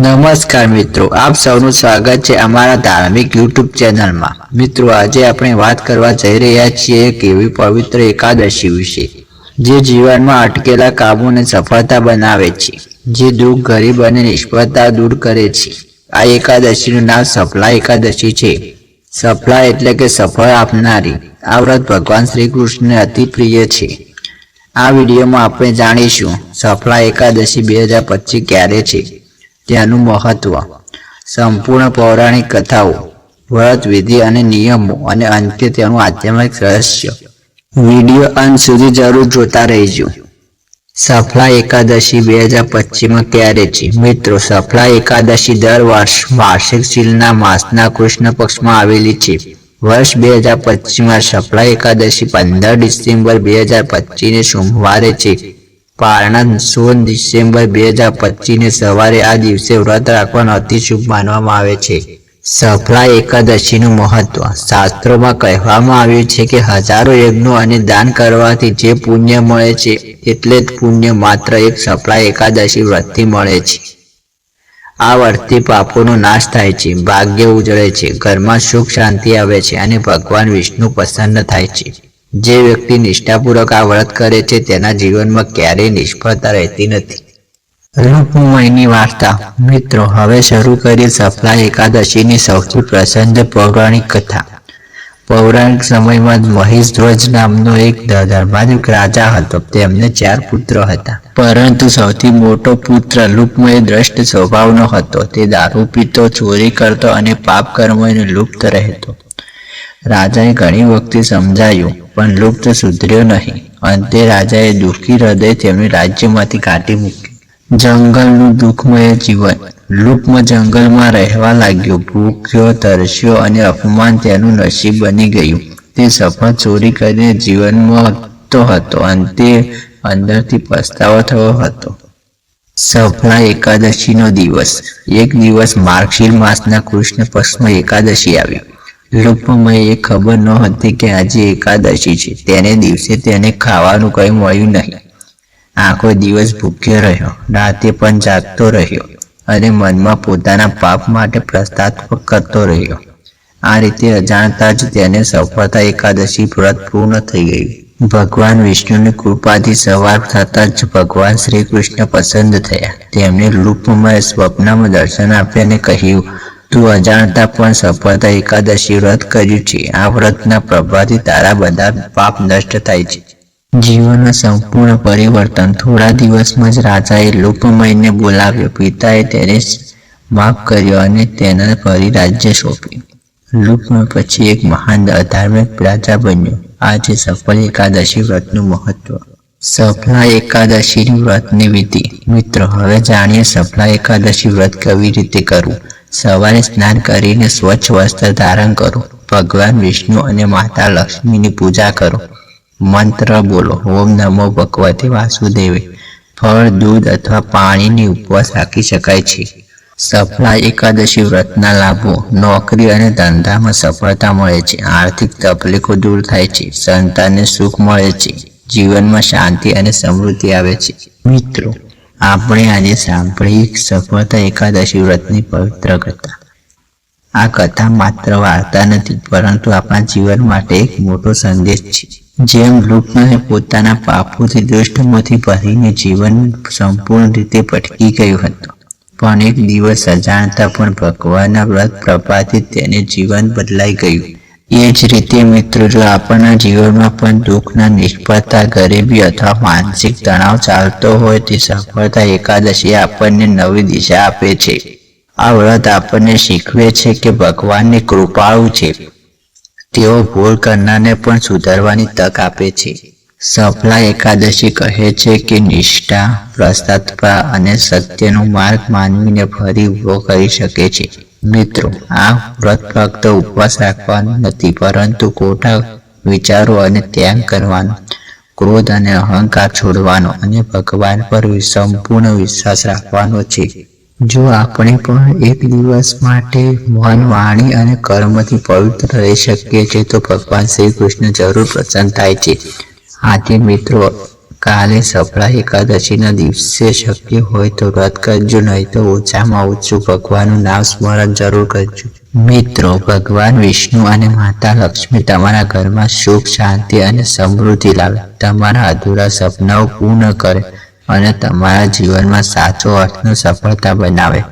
નમસ્કાર મિત્રો, આપ સૌનું સ્વાગત છે અમારા ધાર્મિક યુટ્યુબ ચેનલમાં. મિત્રો, આજે આપણે વાત કરવા જઈ રહ્યા છીએ એક એવી પવિત્ર એકાદશી વિશે, જે જીવનમાં અટકેલા કાબુને સફળતા બનાવે છે, જે દુઃખ, ગરીબ અને નિષ્ફળતા દૂર કરે છે. આ એકાદશીનું નામ સફલા એકાદશી છે. સફલા એટલે કે સફળ આપનારી. આ વ્રત ભગવાન શ્રી કૃષ્ણને અતિ પ્રિય છે. આ વિડીયોમાં આપણે જાણીશું, સફલા એકાદશી બે હજાર પચીસ ક્યારે છે? તેનું મહત્વ. સંપૂર્ણ પૌરાણિક કથાઓ, વ્રત, વિધિ અને નિયમો અને અંતે તેનું આધ્યાત્મિક રહસ્ય. વીડિયો અંત સુધી જરૂર જોતા રહેજો. સફલા એકાદશી બે હજાર પચીસમાં ક્યારે છે મિત્રો, સફલા એકાદશી દર વર્ષ વાર્ષિક શીલના માસના કૃષ્ણ પક્ષમાં આવેલી છે. વર્ષ બે હજાર પચીસમાં સફલા એકાદશી પંદર ડિસેમ્બર બે હજાર પચીસને સોમવારે છે. પારણા સોળ ડિસેમ્બર બે હજાર પચીસને સવારે આ દિવસે વ્રત રાખવાનું અતિ શુભ માનવામાં આવે છે. સફળા એકાદશીનું મહત્વ. શાસ્ત્રોમાં કહેવામાં આવ્યું છે કે હજારો યજ્ઞો અને દાન કરવાથી જે પુણ્ય મળે છે, એટલે જ પુણ્ય માત્ર એક સફળા એકાદશી વ્રતથી મળે છે. આ વ્રતથી પાપોનો નાશ થાય છે, ભાગ્ય ઉજળે છે, ઘરમાં સુખ શાંતિ આવે છે અને ભગવાન વિષ્ણુ પ્રસન્ન થાય છે. જે વ્યક્તિ નિષ્ઠાપૂર્વક આ વ્રત કરે છે, તેના જીવનમાં ક્યારેય નિષ્ફળતા રહેતી નથી. રૂપમયની વાર્તા. મિત્રો, હવે શરૂ કરીએ સફલા એકાદશીની સૌથી પ્રસન્ન પૌરાણિક કથા. પૌરાણિક સમયમાં મહેશધ્વજ નામનો એક ધર્માધિક રાજા હતો. તેમને ચાર પુત્ર હતા. પરંતુ સૌથી મોટો પુત્ર લુપ્તમય દ્રષ્ટ સ્વભાવનો હતો. તે દારૂ પીતો, ચોરી કરતો અને પાપ કર્મોને લુપ્ત રહેતો. રાજાએ ઘણી વખતે સમજાયું પણ લુપ્ત સુધર્યો નહીં. અંતે રાજાએ દુઃખી હૃદય તેમને રાજ્યમાંથી કાઢી મૂક્યું. જંગલનું દુઃખમય જીવન. લુપ્ત જંગલમાં રહેવા લાગ્યો. ભૂખ્યો, તરસ્યો અને અપમાન તેનું નસીબ બની ગયું. તે સફળ ચોરી કરીને જીવનમાં તો હતો. અંતે અંદરથી પસ્તાવો થયો હતો. સફળા એકાદશીનો દિવસ. એક દિવસ માર્ગશીર માસના કૃષ્ણ પક્ષમાં એકાદશી આવી. લુપ્તમય એ ખબર ન હતી કે આજે એકાદશી છે. તેને દિવસે તેને ખાવાનું કંઈ મળ્યું નહીં. આખો દિવસ ભૂખ્યો રહ્યો. રાતે પણ જાગતો રહ્યો અને મનમાં પોતાના પાપ માટે પ્રસ્તાત્મક કરતો રહ્યો. આ રીતે અજાણતા જ તેને સફળતા એકાદશી વ્રત પૂર્ણ થઈ ગયું. ભગવાન વિષ્ણુની કૃપાથી સવાર થતાં જ ભગવાન શ્રી કૃષ્ણ પસંદ થયા. તેમને લુપ્તમય સ્વપ્નમાં દર્શન આપ્યા અને કહ્યું તું અજાણતા પણ સફળતા એકાદશી વ્રત કર્યું છે. આ વ્રતના પ્રભાવથી તારા બધા પાપ નષ્ટ થાય છે. જીવનના સંપૂર્ણ પરિવર્તન થોડા દિવસમાં જ રાજાએ લોકમયને બોલાવ્યો. પિતાએ તેને માફ કર્યો અને તેના ફરી રાજ્ય સોંપ્યું. લુકમય પછી એક મહાન અધાર્મિક રાજા બન્યો. આ છે સફળ એકાદશી વ્રતનું મહત્વ. સફલા એકાદશીની વ્રતની વિધિ. મિત્રો, હવે જાણીએ સફલા એકાદશી વ્રત કેવી રીતે કરવું? સવારે સ્નાન કરીને સ્વચ્છ વસ્ત્ર ધારણ કરો. ભગવાન વિષ્ણુ અને માતા લક્ષ્મીની પૂજા કરો. મંત્ર બોલો. ઓમ નમો ભગવતે વાસુદેવે. ફળ, દૂધ અથવા પાણીની ઉપવાસ રાખી શકાય છે. સફળા એકાદશી વ્રતના લાભો. નોકરી અને ધંધામાં સફળતા મળે છે. આર્થિક તકલીફો દૂર થાય છે. સંતાનને સુખ મળે છે. જીવનમાં શાંતિ અને સમૃદ્ધિ આવે છે. મિત્રો આપણે આજે સાંભળી સફળતા એકાદશી વ્રતની પવિત્ર કથા. આ કથા માત્ર વાર્તા નથી, પરંતુ આપણા જીવન માટે એક મોટો સંદેશ છે. જેમ લુપ્તને પોતાના પાપોથી દુષ્ટમાંથી ભરીને જીવન સંપૂર્ણ રીતે ભટકી ગયું હતું. પણ એક દિવસ અજાણતા પણ ભગવાનના વ્રત પ્રભાથી તેને જીવન બદલાઈ ગયું. એ જ રીતે મિત્રો, જો આપણના જીવનમાં પણ દુઃખના નિષ્ફળતા, ગરીબી અથવા માનસિક તણાવ ચાલતો હોય તે સફળતા એકાદશી આપણને નવી દિશા આપે છે. આ વ્રત આપણને શીખવે છે કે ભગવાનની કૃપાળુ છે. તેઓ ભૂલ કરનારને પણ સુધારવાની તક આપે છે. સફલા એકાદશી કહે છે કે નિષ્ઠા પ્રસ્તાત્પા અને સત્યનો માર્ગ માનવીને ફરી ઊભો કરી શકે છે. મિત્રો, આ વ્રત ફક્ત ઉપવાસ રાખવાનું નથી, પરંતુ ખોટા વિચારો અને ત્યાગ કરવાનો, ક્રોધ અને અહંકાર છોડવાનો અને ભગવાન પર સંપૂર્ણ વિશ્વાસ રાખવાનો છે. જો આપણે પણ એક દિવસ માટે મન વાણી અને કર્મથી પવિત્ર રહી શકીએ છીએ, તો ભગવાન શ્રી કૃષ્ણ જરૂર પ્રસન્ન થાય છે. આથી મિત્રો કાલે સફળા એકાદશીના દિવસે શક્ય હોય તો વ્રત કરજો, નહીં તો ઓછામાં ઓછું ભગવાનનું નામ સ્મરણ જરૂર કરજો. મિત્રો, ભગવાન વિષ્ણુ અને માતા લક્ષ્મી તમારા ઘરમાં સુખ, શાંતિ અને સમૃદ્ધિ લાવે. તમારા અધૂરા સપનાઓ પૂર્ણ કરે અને તમારા જીવનમાં સાચો અર્થનો સફળતા બનાવે.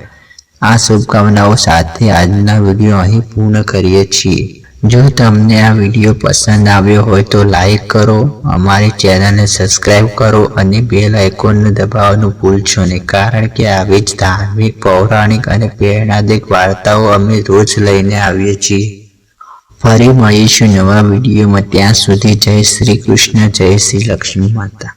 આ શુભકામનાઓ સાથે આજના વીડિયો અહીં પૂર્ણ કરીએ છીએ. જો તમને આ વીડિયો પસંદ આવ્યો હોય તો લાઈક કરો, અમારી ચેનલને સબસ્ક્રાઈબ કરો અને બેલ આઇકોનને દબાવવાનું ભૂલશો નહીં. કારણ કે આવી જ ધાર્મિક, પૌરાણિક અને પ્રેરણાદાયક વાર્તાઓ અમે રોજ લઈને આવીએ છીએ. ફરી મળીશું નવા વિડીયોમાં. ત્યાં સુધી જય શ્રી કૃષ્ણ, જય શ્રી લક્ષ્મી માતા.